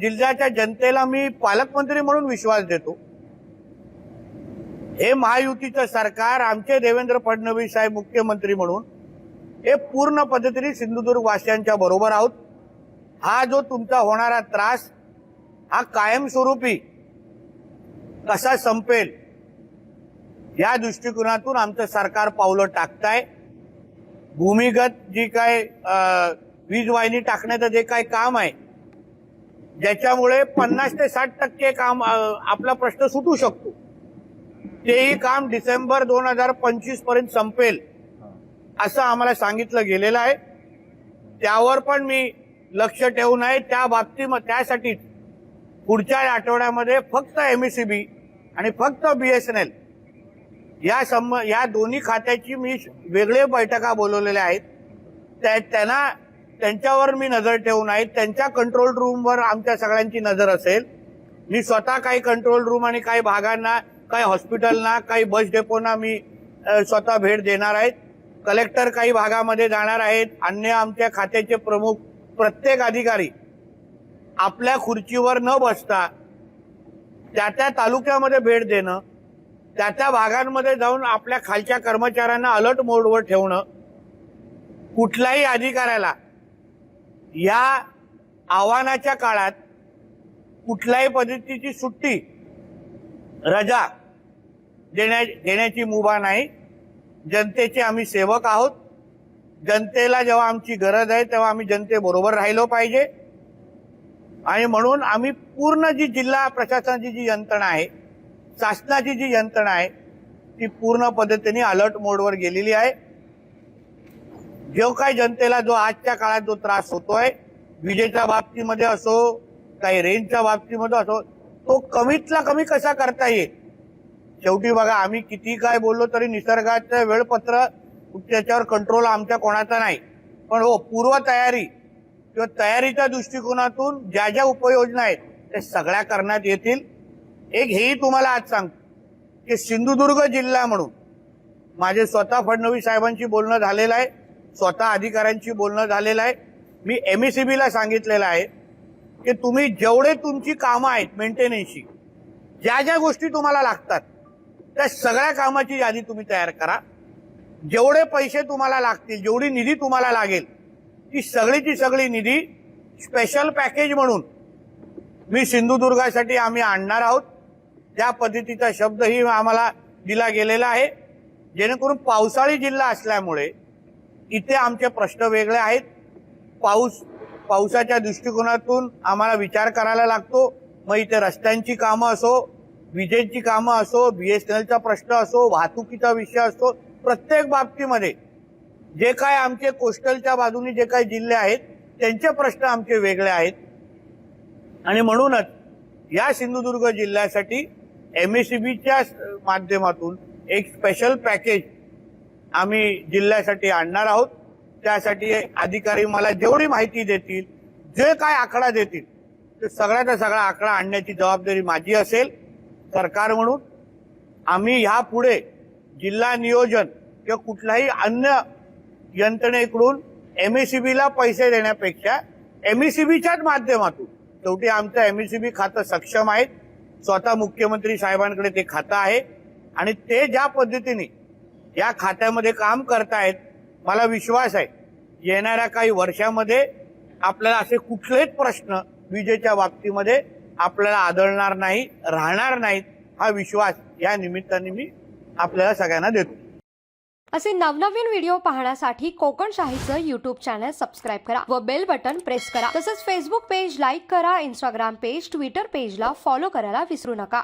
जिल्ह्याच्या जनतेला मी पालकमंत्री म्हणून विश्वास देतो. हे महायुतीचं सरकार आमचे देवेंद्र फडणवीस साहेब मुख्यमंत्री म्हणून हे पूर्ण पद्धतीने सिंधुदुर्ग वासियांच्या बरोबर आहोत. हा जो तुमचा होणारा त्रास हा कायमस्वरूपी कसा संपेल या दृष्टिकोनातून आमचं सरकार पावलं टाकताय. भूमिगत जी काय वीज वाहिनी टाकण्याचं जे काय काम आहे ज्याच्यामुळे पन्नास ते साठ टक्के काम आपला प्रश्न सुटू शकतो. तेही काम डिसेंबर दोन हजार पंचवीसपर्यंत संपेल असं आम्हाला सांगितलं गेलेलं आहे. त्यावर पण मी लक्ष ठेवून आहे. त्या बाबतीत त्यासाठी पुढच्या आठवड्यामध्ये फक्त एमएससीबी आणि फक्त बीएसएनएल या संब या दोन्ही खात्याची मी वेगळे बैठका बोलवलेल्या आहेत. त्या त्यांना त्यांच्यावर मी नजर ठेवून आहे त्यांच्या कंट्रोल रूमवर आमच्या सगळ्यांची नजर असेल. मी स्वतः काही कंट्रोल रूम आणि काही भागांना काही हॉस्पिटलना काही बस डेपोना मी स्वतः भेट देणार आहेत. कलेक्टर काही भागामध्ये जाणार आहेत. अन्य आमच्या खात्याचे प्रमुख प्रत्येक अधिकारी आपल्या खुर्चीवर न बसता त्या त्या तालुक्यामध्ये भेट देणं त्या त्या भागांमध्ये जाऊन आपल्या खालच्या कर्मचाऱ्यांना अलर्ट मोडवर ठेवणं कुठल्याही अधिकाऱ्याला या आव्हानाच्या काळात कुठल्याही पद्धतीची सुट्टी रजा देण्या देण्याची मुभा नाही. जनतेचे आम्ही सेवक आहोत. जनतेला जेव्हा आमची गरज आहे तेव्हा आम्ही जनतेबरोबर राहिलो पाहिजे. आणि म्हणून आम्ही पूर्ण जी जिल्हा प्रशासनाची जी यंत्रणा आहे शासनाची जी यंत्रणा आहे ती पूर्ण पद्धतीने अलर्ट मोडवर गेलेली आहे. जो काही जनतेला जो आजच्या काळात जो त्रास होतोय विजेच्या बाबतीमध्ये असो काही रेंजच्या बाबतीमध्ये असो तो कमीतला कमी कसा करता येईल? शेवटी बघा आम्ही किती काय बोललो तरी निसर्गाचं वेळपत्र त्याच्यावर कंट्रोल आमच्या कोणाचा नाही. पण हो पूर्वतयारी किंवा तयारीच्या दृष्टिकोनातून ज्या ज्या उपाययोजना आहेत त्या सगळ्या करण्यात येतील. एक हेही तुम्हाला आज सांगतो की सिंधुदुर्ग जिल्हा म्हणून माझे स्वतः फडणवीस साहेबांशी बोलणं झालेलं आहे. स्वतः अधिकाऱ्यांशी बोलणं झालेलं आहे. मी एमएससीबी ला सांगितलेलं आहे की तुम्ही जेवढे तुमची कामं आहेत मेंटेनन्सची ज्या ज्या गोष्टी तुम्हाला लागतात त्या सगळ्या कामाची यादी तुम्ही तयार करा. जेवढे पैसे तुम्हाला लागतील जेवढी निधी तुम्हाला लागेल ती सगळीची सगळी निधी स्पेशल पॅकेज म्हणून मी सिंधुदुर्गासाठी आम्ही आणणार आहोत. त्या पद्धतीचा शब्दही आम्हाला दिला गेलेला आहे. जेणेकरून पावसाळी जिल्हा असल्यामुळे इथे आमचे प्रश्न वेगळे आहेत. पाऊस पावसाच्या दृष्टिकोनातून आम्हाला विचार करायला लागतो. मग इथे रस्त्यांची कामं असो विजेची कामं असो बी एस एन एलचा प्रश्न असो वाहतुकीचा विषय असो प्रत्येक बाबतीमध्ये जे काय आमचे कोस्टलच्या बाजूने जे काही जिल्हे आहेत त्यांचे प्रश्न आमचे वेगळे आहेत. आणि म्हणूनच या सिंधुदुर्ग जिल्ह्यासाठी एम ए सी बीच्या माध्यमातून एक स्पेशल पॅकेज आम्ही जिल्ह्यासाठी आणणार आहोत. त्यासाठी अधिकारी मला जेवढी माहिती देतील जे काय आकडा देतील ते सगळ्याचा सगळा आकडा आणण्याची जबाबदारी माझी असेल. सरकार म्हणून आम्ही ह्यापुढे जिल्हा नियोजन किंवा कुठल्याही अन्य यंत्रणेकडून एमएससीबीला पैसे देण्यापेक्षा एमएससीबीच्याच माध्यमातून शेवटी आमचं एमएससीबी खातं सक्षम आहे स्वतः मुख्यमंत्री साहेबांकडे ते खातं आहे. आणि ते ज्या पद्धतीने या खात्यामध्ये काम करतायत मला विश्वास आहे. येणाऱ्या काही वर्षामध्ये आपल्याला असे कुठलेच प्रश्न विजेच्या बाबतीमध्ये आपल्याला आदळणार नाही राहणार नाहीत हा विश्वास या निमित्ताने मी आपल्याला सगळ्यांना देतो. असे नवनवीन व्हिडिओ पाहण्यासाठी कोकण शाहीचं युट्यूब चॅनल सबस्क्राईब करा व बेल बटन प्रेस करा. तसंच फेसबुक पेज लाईक करा इंस्टाग्राम पेज ट्विटर पेजला फॉलो करायला विसरू नका.